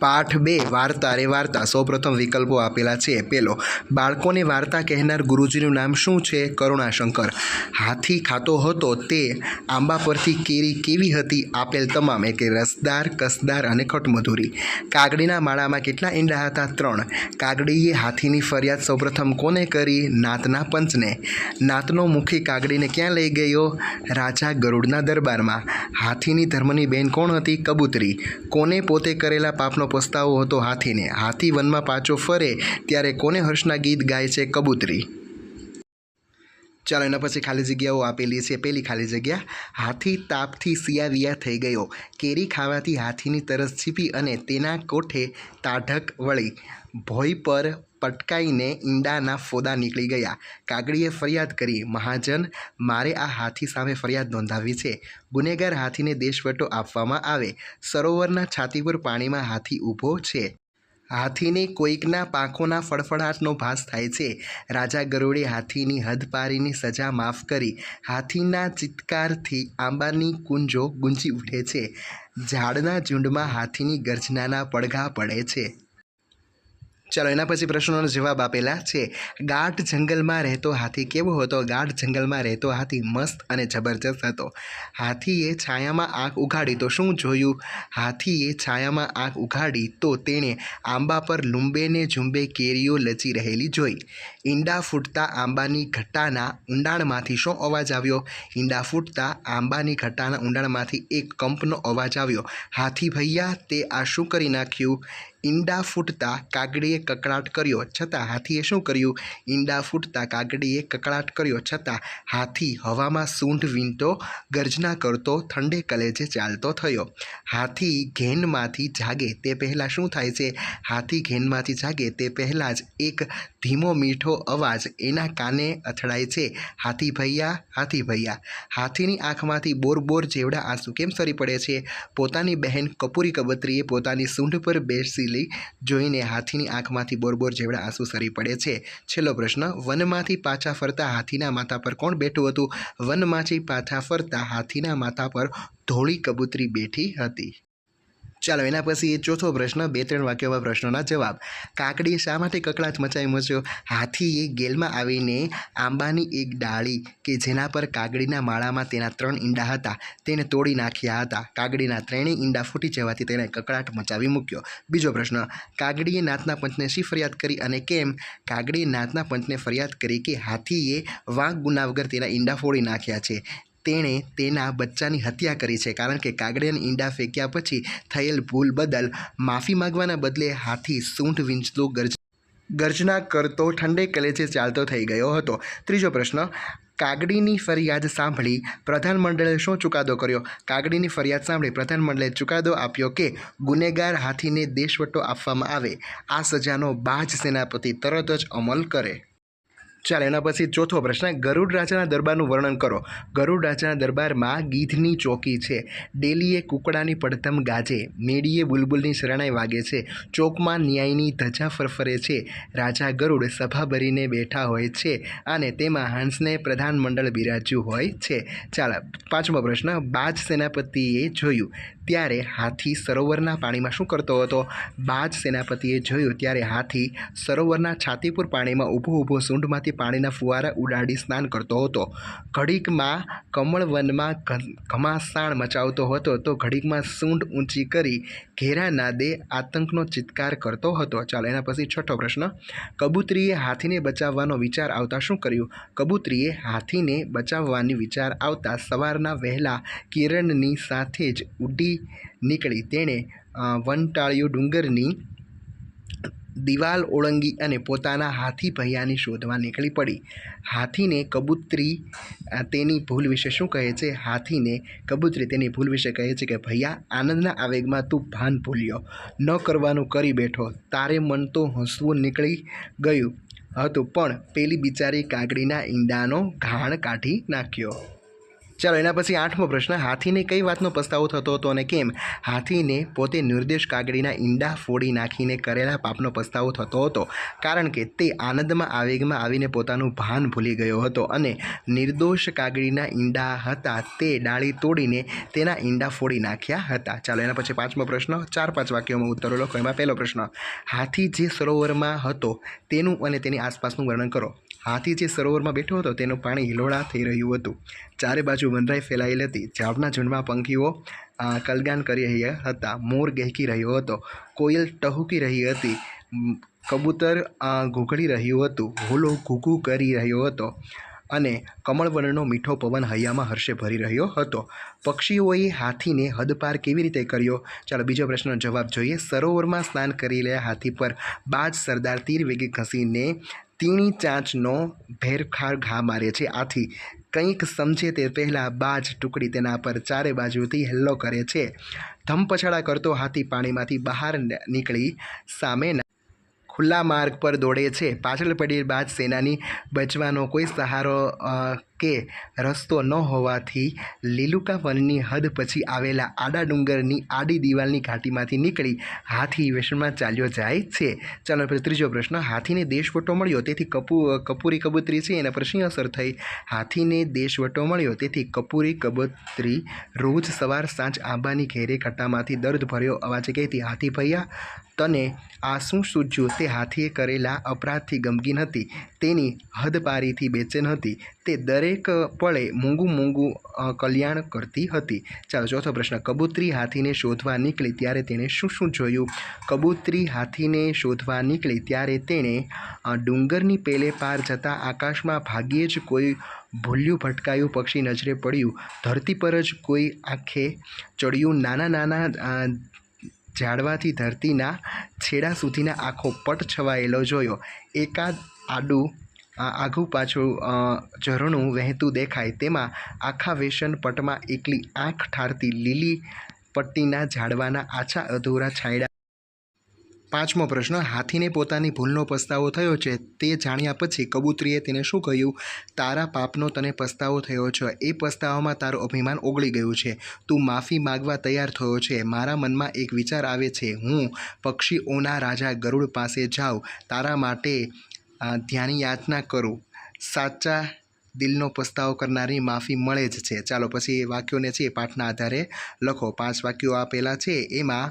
પાઠ બે, વાર્તા રે વાર્તા. સૌપ્રથમ વિકલ્પો આપેલા છે. પેલો, બાળકોને વાર્તા કહેનાર ગુરુજીનું નામ શું છે? કરુણાશંકર. હાથી ખાતો હતો તે આંબા પરથી કેરી કેવી હતી? આપેલ તમામ એટલે રસદાર, કસદાર અને ખટમધુરી. કાગડીના માળામાં કેટલા ઈંડા હતા? ત્રણ. કાગડીએ હાથીની ફરિયાદ સૌપ્રથમ કોને કરી? નાતના પંચને. નાતનો મુખી કાગડીને ક્યાં લઈ ગયો? રાજા ગરુડના દરબારમાં. હાથીની ધર્મની બેન કોણ હતી? કબૂતરી. કોને પોતે કરેલા પાપનો પસ્તાવો હતો હાથીને. હાથી વનમાં પાછો ફરે ત્યારે કોને હર્ષના ગીત ગાય છે કબૂતરી? ચાલો એના પછી ખાલી જગ્યાઓ આપેલી છે. પહેલી ખાલી જગ્યા. હાથી તાપથી સિયાવિયા થઈ ગયો. કેરી ખાવાથી હાથીની તરસ છીપી અને તેના કોઠે તાઢક વળી. ભોય પર પટકાઈને ઈંડાના ફોદા નીકળી ગયા. કાગડીએ ફરિયાદ કરી, મહાજન, મારે આ હાથી સામે ફરિયાદ નોંધાવી છે. ગુનેગાર હાથીને દેશવટો આપવામાં આવે. સરોવરના છાતી પર પાણીમાં હાથી ઊભો છે. હાથીને કોઈકના પાંખોના ફળફડાટનો ભાસ થાય છે. રાજા ગરોડે હાથીની હદપારીની સજા માફ કરી. હાથીના ચિત્કારથી આંબાની કુંજો ગુંજી ઉઠે છે. ઝાડના ઝુંડમાં હાથીની ગર્જનાના પડઘા પડે છે. ચાલો એના પછી પ્રશ્નોનો જવાબ આપેલા છે. ગાઢ જંગલમાં રહેતો હાથી કેવો હતો? ગાઢ જંગલમાં રહેતો હાથી મસ્ત અને જબરજસ્ત હતો. હાથીએ છાયામાં આંખ ઉઘાડી તો શું જોયું? હાથીએ છાયામાં આંખ ઉઘાડી તો તેણે આંબા પર લુંબેને ઝુંબે કેરીઓ લચી રહેલી જોઈ. ઈંડા ફૂટતા આંબાની ઘટાના ઊંડાણમાંથી શું અવાજ આવ્યો? ઈંડા ફૂટતા આંબાની ઘટાના ઊંડાણમાંથી એક કંપનો અવાજ આવ્યો. હાથી ભૈયા, તે આ શું કરી નાખ્યું? ઈંડા ફૂટતા કાગડીએ કકળાટ કર્યો. છતાં હાથીએ શું કર્યું? ઈંડા ફૂટતા કાગડીએ કકળાટ કર્યો. છતાં હાથી હવામાં સૂંઢ વીંટો ગર્જના કરતો ઠંડે કલેજે ચાલતો થયો. હાથી ઘેનમાંથી જાગે તે પહેલાં શું થાય છે? હાથી ઘેનમાંથી જાગે તે પહેલાં જ એક ધીમો મીઠો અવાજ એના કાને અથડાય છે. હાથી ભૈયા હાથી ભૈયા, હાથીની આંખમાંથી બોર બોર જેવડા આંસુ કેમ સરી પડે છે? પોતાની બહેન કપૂરી કબતરીએ પોતાની સૂંઢ પર બેસી જોઈને હાથીની આંખમાંથી બોરબોર જેવડા આંસુ સરી પડે છે. છેલ્લો પ્રશ્ન, વનમાંથી પાછા ફરતા હાથીના માથા પર કોણ બેઠું હતું? વનમાંથી પાછા ફરતા હાથીના માથા પર ધોળી કબૂતરી બેઠી હતી. ચાલો, એના પછી ચોથો પ્રશ્ન, બે, ત્રણ વાક્યોમાં પ્રશ્નોના જવાબ. કાકડીએ શા માટે કકળાટ મચાવી મચ્યો. હાથીએ ગેલમાં આવીને આંબાની એક ડાળી કે જેના પર કાગડીના માળામાં તેના ત્રણ ઈંડા હતા, તેને તોડી નાખ્યા હતા. કાગડીના ત્રણેય ઈંડા ફૂટી જવાથી તેણે કકળાટ મચાવી મૂક્યો. બીજો પ્રશ્ન, કાગડીએ નાતના પંચને શી ફરિયાદ કરી અને કેમ? કાગડીએ નાતના પંચને ફરિયાદ કરી કે હાથીએ વાંક ગુના વગર તેના ઈંડા ફોડી નાખ્યા છે. તેણે તેના બચ્ચાની હત્યા કરી છે કારણ કે કાગડિયાને ઈંડા ફેંક્યા પછી થયેલ ભૂલ બદલ માફી માગવાના બદલે હાથી સૂંઠ વીંચતો ગર્જ ગર્જના કરતો ઠંડે કલેજે ચાલતો થઈ ગયો હતો. ત્રીજો પ્રશ્ન કાગડીની ફરિયાદ સાંભળી પ્રધાનમંડળે શું ચુકાદો કર્યો? કાગડીની ફરિયાદ સાંભળી પ્રધાનમંડળે ચુકાદો આપ્યો કે ગુનેગાર હાથીને દેશવટો આપવામાં આવે. આ સજાનો બાજ સેનાપતિ તરત જ અમલ કરે. ચાલ, એના પછી ચોથો પ્રશ્ન, ગરુડ રાજાના દરબારનું વર્ણન કરો. ગરુડ રાજાના દરબારમાં ગીધની ચોકી છે. ડેલીએ કુકડાની પડતમ ગાજે. મેડીએ બુલબુલની શરણાઈ વાગે છે. ચોકમાં ન્યાયની ધજા ફરફરે છે. રાજા ગરુડ સભા ભરીને બેઠા હોય છે અને તેમાં હંસને પ્રધાનમંડળ બિરાજ્યું હોય છે. ચાલો, પાંચમો પ્રશ્ન, બાજ સેનાપતિએ જોયું. ત્યારે હાથી સરોવરના પાણીમાં શું કરતો હતો? બાજ સેનાપતિએ જોયું ત્યારે હાથી સરોવરના છાતીપુર પાણીમાં ઊભો ઊભો સૂંઢમાંથી પાણીના ફુવારા ઉડાડી સ્નાન કરતો હતો. ઘડીકમાં કમળવનમાં ઘમાસાણ મચાવતો હતો તો ઘડીકમાં સૂંઢ ઊંચી કરી ઘેરા નાદે આતંકનો ચિત્કાર કરતો હતો. ચાલો, એના પછી છઠ્ઠો પ્રશ્ન. કબૂતરીએ હાથીને બચાવવાનો વિચાર આવતા શું કર્યું? કબૂતરીએ હાથીને બચાવવાની વિચાર આવતા સવારના વહેલા કિરણની સાથે જ ઉડી નીકળી. તેણે વનટાળિયું ડુંગરની દિવાલ ઓળંગી અને પોતાના હાથી ભૈયાની શોધવા નીકળી પડી. હાથીને કબૂતરી તેની ભૂલ વિશે શું કહે છે? હાથીને કબૂતરી તેની ભૂલ વિશે કહે છે કે, ભૈયા, આનંદના આવેગમાં તું ભાન ભૂલ્યો. ન કરવાનું કરી બેઠો. તારે મન તો હસવું નીકળી ગયું હતું, પણ પેલી બિચારી કાગડીના ઈંડાનો ઘાણ કાઢી નાખ્યો. ચાલો, એના પછી આઠમો પ્રશ્ન. હાથીને કઈ વાતનો પસ્તાવો થતો હતો અને કેમ? હાથીને પોતે નિર્દેશ કાગડીના ઈંડા ફોડી નાખીને કરેલા પાપનો પસ્તાવો થતો હતો. કારણ કે તે આનંદમાં, આવેગમાં આવીને પોતાનું ભાન ભૂલી ગયો હતો અને નિર્દોષ કાગડીના ઈંડા હતા તે ડાળી તોડીને તેના ઈંડા ફોડી નાખ્યા હતા. ચાલો, એના પછી પાંચમો પ્રશ્ન. ચાર પાંચ વાક્યોમાં ઉત્તરો લખો. એમાં પહેલો પ્રશ્ન. હાથી જે સરોવરમાં હતો તેનું અને તેની આસપાસનું વર્ણન કરો. હાથી જે સરોવરમાં બેઠો હતો તેનું પાણી હિલોળા થઈ રહ્યું હતું. ચારે બાજુ વનરાઈ ફેલાયેલી હતી. ઝાડના ઝુંડમાં પંખીઓ કલગાન કરી રહ્યા હતા. મોર ગહેકી રહ્યો હતો. કોયલ ટહુકી રહી હતી. કબૂતર ઘૂઘડી રહ્યું હતું. હોલો ઘૂઘુ કરી રહ્યો હતો. અને કમળવર્ણનો મીઠો પવન હૈયામાં હર્ષે ભરી રહ્યો હતો. પક્ષીઓએ હાથીને હદપાર કેવી રીતે કર્યો? ચાલો બીજો પ્રશ્નનો જવાબ જોઈએ. સરોવરમાં સ્નાન કરી રહ્યા હાથી પર બાજ સરદાર તીર વેગે ઘસીને તીણી ચાંચનો ભેરખાર ઘા મારે છે. આથી કંઈક સમજે તે પહેલાં બાજ ટુકડી તેના પર ચારે બાજુથી હેલ્લો કરે છે. ધમપછાડા કરતો હાથી પાણીમાંથી બહાર નીકળી સામેના ખુલ્લા માર્ગ પર દોડે છે. પાછળ પડી બાદ સેનાની બચવાનો કોઈ સહારો કે રસ્તો ન હોવાથી લીલુકા વનની હદ પછી આવેલા આડા ડુંગરની આડી દિવાલની ઘાટીમાંથી નીકળી હાથી વેશમાં ચાલ્યો જાય છે. ચાલો પછી ત્રીજો પ્રશ્ન. હાથીને દેશવટો મળ્યો, તેથી કપૂ, કપૂરી કબૂતરી છે. એના પર શી અસર થઈ? હાથીને દેશવટો મળ્યો, તેથી કપૂરી કબૂતરી રોજ સવાર સાંજ આંબાની ઘેરે ખટ્ટામાંથી દર્દ ભર્યો અવાજે કહેતી, હાથી ભૈયા, તને આ શું સૂઝ્યું? તે હાથીએ કરેલા અપરાધથી ગમગીન હતી. તેની હદપારીથી બેચેન હતી. તે દરેક પળે મૂંગું મૂંગું કલ્યાણ કરતી હતી. ચાલો, ચોથો પ્રશ્ન. કબૂતરી હાથીને શોધવા નીકળી ત્યારે તેણે શું શું જોયું? કબૂતરી હાથીને શોધવા નીકળી ત્યારે તેણે ડુંગરની પેલે પાર જતાં આકાશમાં ભાગ્યે જ કોઈ ભૂલ્યું ભટકાયું પક્ષી નજરે પડ્યું. ધરતી પર જ કોઈ આંખે ચડ્યું. નાના નાના ઝાડવાથી ધરતીના છેડા સુધીના આખો પટ છવાયેલો જોયો. એકાદ આડું આઘું પાછું ઝરણું વહેતું દેખાય. તેમાં આખા વેસન પટમાં એકલી આંખ ઠારતી લીલી પટ્ટીના ઝાડવાના આછા અધૂરા છાંયડા. પાંચમો પ્રશ્ન, હાથીને પોતાની ભૂલનો પસ્તાવો થયો છે. તે જાણ્યા પછી કબૂતરીએ તેને શું કહ્યું? તારા પાપનો તને પસ્તાવો થયો છે. એ પસ્તાવામાં તારું અભિમાન ઓગળી ગયું છે. તું માફી માગવા તૈયાર થયો છે. મારા મનમાં એક વિચાર આવે છે. હું પક્ષીઓના રાજા ગરુડ પાસે જાઉં. તારા માટે ધ્યાની યાચના કરું. સાચા દિલનો પસ્તાવો કરનારી માફી મળે જ છે. ચાલો પછી એ વાક્યોને છે પાઠના આધારે લખો. પાંચ વાક્યો આપેલા છે. એમાં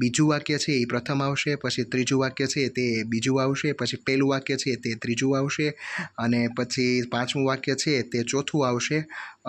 બીજું વાક્ય છે એ પ્રથમ આવશે, પછી ત્રીજું વાક્ય છે તે બીજું આવશે, પછી પહેલું વાક્ય છે તે ત્રીજું આવશે, અને પછી પાંચમું વાક્ય છે તે ચોથું આવશે,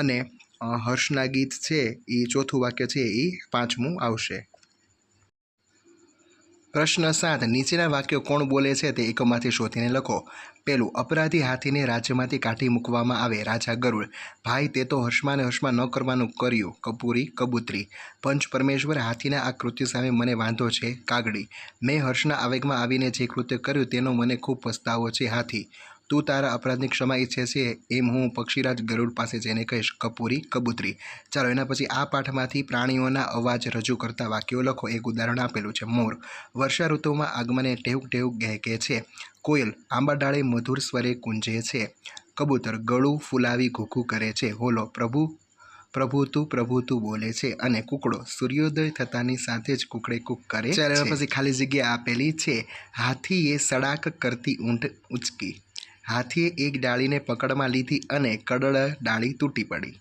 અને હર્ષના ગીત છે એ ચોથું વાક્ય છે એ પાંચમું આવશે. પ્રશ્ન સાત, નીચેના વાક્યો કોણ બોલે છે તે એકમાંથી શોધીને લખો. પેલું અપરાધી હાથીને રાજ્યમાંથી કાઢી મૂકવામાં આવે, રાજા ગરુડ. ભાઈ, તે તો હર્ષમાને હર્ષમાં ન કરવાનું કર્યું. કપૂરી, કબૂતરી. પંચ પરમેશ્વર હાથીના આ કૃત્ય સામે મને વાંધો છે કાગડી મેં હર્ષના આવેગમાં આવીને જે કૃત્ય કર્યું તેનો મને ખૂબ પસ્તાવો છે, હાથી. તું તારા અપરાધની ક્ષમા ઈચ્છે છે એમ હું પક્ષીરાજ ગરુડ પાસે જઈને કહીશ કપૂરી કબૂતરી. ચાલો એના પછી આ પાઠમાંથી પ્રાણીઓના અવાજ રજૂ કરતા વાક્યો લખો. એક ઉદાહરણ આપેલું છે. મોર વર્ષા ઋતુમાં આગમને ટેવક ટેવક ગહેકે છે. કોયલ આંબા ડાળે મધુર સ્વરે કુંજે છે. કબૂતર ગળું ફૂલાવી ઘૂઘું કરે છે. હોલો પ્રભુ પ્રભુતુ પ્રભુતું બોલે છે. અને કુકડો સૂર્યોદય થતાની સાથે જ કુકડે કુક કરે ચાલો એના પછી ખાલી જગ્યા આપેલી છે. હાથીએ સડાક કરતી ઊંટ ઉચકી. હાથીએ એક ડાળીને પકડમાં લીધી અને કડળ ડાળી તૂટી પડી.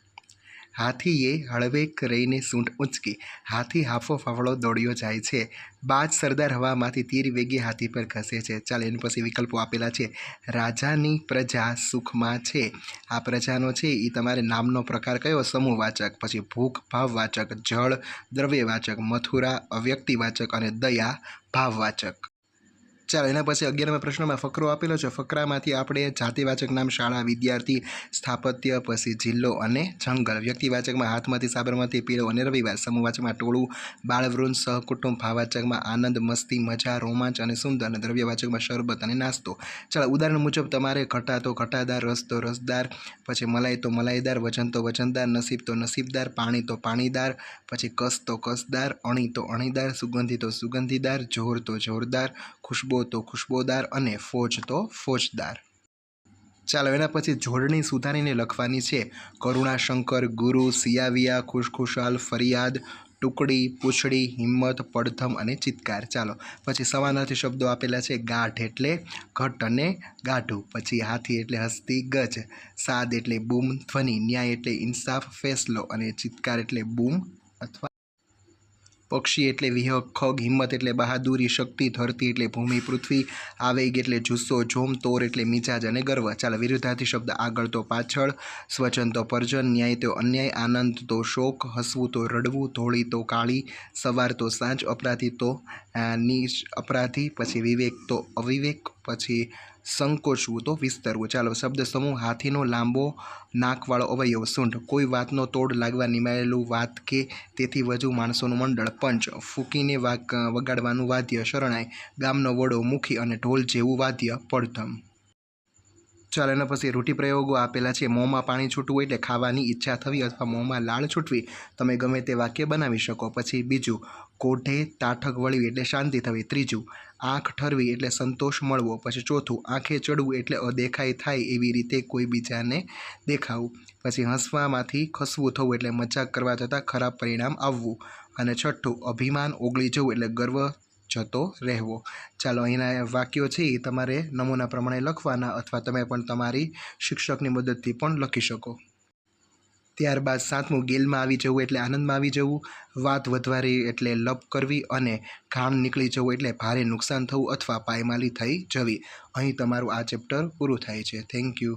હાથીએ હળવેક રહીને સૂંઢ ઊંચકી. હાથી હાફો ફાફડો દોડ્યો જાય છે. બાજ સરદાર હવામાંથી તીર વેગી હાથી પર ઘસે છે. ચાલ, એની પછી વિકલ્પો આપેલા છે. રાજાની પ્રજા સુખમાં છે. આ પ્રજાનો છે એ તમારે નામનો પ્રકાર કયો? સમૂહવાચક, પછી ભૂખ, ભાવવાચક, જળ, દ્રવ્યવાચક, મથુરા, અવ્યક્તિવાચક અને દયા, ભાવવાચક. ચાલો, એના પછી અગિયારમા પ્રશ્નમાં ફકરો આપેલો છે. ફકરામાંથી આપણે જાતિવાચક નામ શાળા, વિદ્યાર્થી, સ્થાપત્ય, પછી જિલ્લો અને જંગલ. વ્યક્તિવાચકમાં હાથમાંથી સાબરમતી, પીળો અને રવિવાર. સમૂહવાચકમાં ટોળું, બાળવૃંદ, સહકુટુંબ ભાવવાચકમાં આનંદ, મસ્તી, મજા, રોમાંચ અને સુંદર. અને દ્રવ્યવાચકમાં શરબત અને નાસ્તો. ચાલો, ઉદાહરણ મુજબ તમારે ઘટા તો ઘટાદાર રસ તો રસદાર, પછી મલાઈ તો મલાઈદાર, વજન તો વજનદાર, નસીબ તો નસીબદાર, પાણી તો પાણીદાર, પછી કસ તો કસદાર, અણી તો અણીદાર, સુગંધી તો સુગંધીદાર, જોર તો જોરદાર, ખુશ્બો તો ખુશ્બોદાર અને ફોજ તો ફોજદાર. ચાલો, એના પછી જોડણી સુધારીને લખવાની છે. કરુણાશંકર, ગુરુ, સિયાવિયા, ખુશખુશાલ, ફરિયાદ, ટુકડી, પૂછડી, હિંમત, પડધમ અને ચિત્કાર. ચાલો, પછી સમાનાર્થી શબ્દો આપેલા છે. ગાંઠ એટલે ઘટ અને ગાઢું. પછી હાથી એટલે હસ્તી, ગજ. સાદ એટલે બૂમ, ધ્વનિ. ન્યાય એટલે ઇન્સાફ, ફેસલો અને ચિત્કાર એટલે બૂમ અથવા પક્ષી એટલે વિહક, ખગ, હિંમત એટલે બહાદુરી, શક્તિ, ધરતી એટલે ભૂમિ, પૃથ્વી, આવેગ એટલે જુસ્સો, જોમ, તોર એટલે મિજાજ અને ગર્વ. ચાલો, વિરુદ્ધાર્થી શબ્દ આગળ તો પાછળ. સ્વચન તો પરજન, ન્યાય તો અન્યાય, આનંદ તો શોક, હસવું તો રડવું, ધોળી તો કાળી, સવાર તો સાંજ, અપરાધી તો નીચ અપરાધી, પછી વિવેક તો અવિવેક પછી સંકોચવું તો વિસ્તરવું. ચાલો શબ્દ સમૂહ હાથીનો લાંબો નાકવાળો અવયવ, સૂંઢ. કોઈ વાતનો તોડ લાગવા નિમાયેલું વાત કે તેથી વધુ માણસોનું મંડળ? પંચ. ફૂંકીને વાગ વગાડવાનું વાદ્ય, શરણાઈ. ગામનો વડો, મુખી અને ઢોલ જેવું વાદ્ય, પડધમ. ચાલો, એના પછી રૂઢિપ્રયોગો આપેલા છે. મોંમાં પાણી છૂટવું એટલે ખાવાની ઈચ્છા થવી અથવા મોંમાં લાળ છૂટવી. તમે ગમે તે વાક્ય બનાવી શકો. પછી બીજું કોઢે તાઠક વળવી એટલે શાંતિ થવી. ત્રીજું, આંખ ઠરવી એટલે સંતોષ મળવો. પછી ચોથું, આંખે ચડવું એટલે અદેખાઈ થાય એવી રીતે કોઈ બીજાને દેખાવું. પછી હસવામાંથી ખસવું થવું એટલે મજાક કરવા જતાં ખરાબ પરિણામ આવવું. અને છઠ્ઠું, અભિમાન ઓગળી જવું એટલે ગર્વ જતો રહેવો. ચાલો, અહીંના વાક્યો છે એ તમારે નમૂના પ્રમાણે લખવાના અથવા તમે પણ તમારી શિક્ષકની મદદથી પણ લખી શકો. ત્યારબાદ સાતમું ગેલમાં આવી જવું એટલે આનંદમાં આવી જવું. વાત વધવારી એટલે લપ કરવી અને ઘાણ નીકળી જવું એટલે ભારે નુકસાન થવું અથવા પાયમાલી થઈ જવી. અહીં તમારું આ ચેપ્ટર પૂરું થાય છે. Thank you